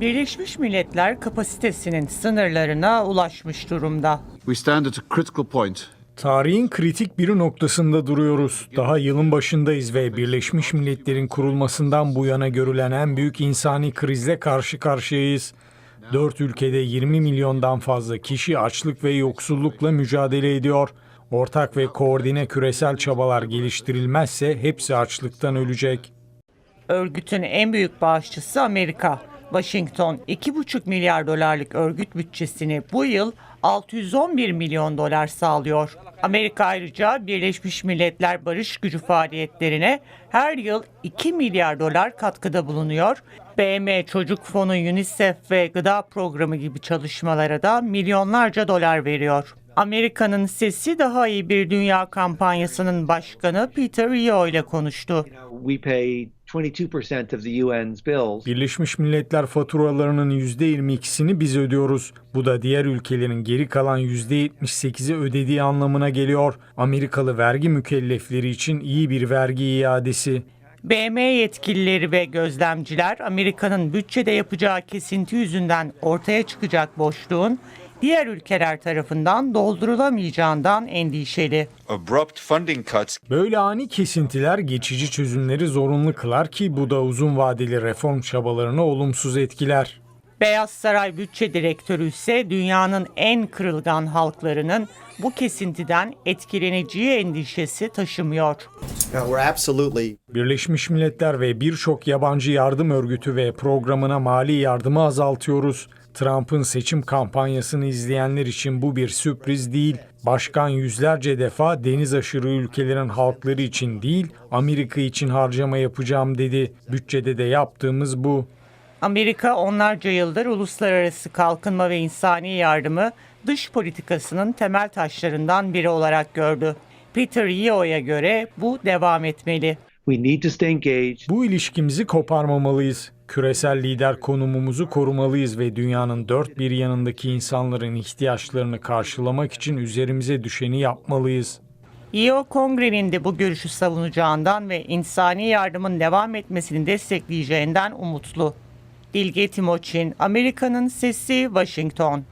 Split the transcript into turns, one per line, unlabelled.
Birleşmiş Milletler kapasitesinin sınırlarına ulaşmış durumda.
We stand at a critical point.
Tarihin kritik bir noktasında duruyoruz. Daha yılın başındayız ve Birleşmiş Milletler'in kurulmasından bu yana görülen en büyük insani krizle karşı karşıyayız. Dört ülkede 20 milyondan fazla kişi açlık ve yoksullukla mücadele ediyor. Ortak ve koordine küresel çabalar geliştirilmezse hepsi açlıktan ölecek.
Örgütün en büyük bağışçısı Amerika. Washington 2,5 milyar dolarlık örgüt bütçesini bu yıl 611 milyon dolar sağlıyor. Amerika ayrıca Birleşmiş Milletler Barış Gücü faaliyetlerine her yıl 2 milyar dolar katkıda bulunuyor. BM Çocuk Fonu, UNICEF ve Gıda Programı gibi çalışmalara da milyonlarca dolar veriyor. Amerika'nın Sesi Daha İyi Bir Dünya kampanyasının başkanı Peter Rio ile konuştu.
we pay 22% of the UN's bills.
Birleşmiş Milletler faturalarının %22'sini biz ödüyoruz. Bu da diğer ülkelerin geri kalan %78'i ödediği anlamına geliyor. Amerikalı vergi mükellefleri için iyi bir vergi iadesi.
BM yetkilileri ve gözlemciler Amerika'nın bütçede yapacağı kesinti yüzünden ortaya çıkacak boşluğun diğer ülkeler tarafından doldurulamayacağından endişeli.
Böyle ani kesintiler geçici çözümleri zorunlu kılar ki bu da uzun vadeli reform çabalarını olumsuz etkiler.
Beyaz Saray bütçe direktörü ise dünyanın en kırılgan halklarının bu kesintiden etkileneceği endişesi taşımıyor.
Birleşmiş Milletler ve birçok yabancı yardım örgütü ve programına mali yardımı azaltıyoruz. Trump'ın seçim kampanyasını izleyenler için bu bir sürpriz değil. Başkan yüzlerce defa deniz aşırı ülkelerin halkları için değil, Amerika için harcama yapacağım dedi. Bütçede de yaptığımız bu.
Amerika onlarca yıldır uluslararası kalkınma ve insani yardımı dış politikasının temel taşlarından biri olarak gördü. Peter Yeo'ya göre bu devam etmeli.
We need to stay engaged.
Bu ilişkimizi koparmamalıyız. Küresel lider konumumuzu korumalıyız ve dünyanın dört bir yanındaki insanların ihtiyaçlarını karşılamak için üzerimize düşeni yapmalıyız.
Yeo kongrenin de bu görüşü savunacağından ve insani yardımın devam etmesini destekleyeceğinden umutlu. Dilge Timoçin, Amerika'nın Sesi, Washington.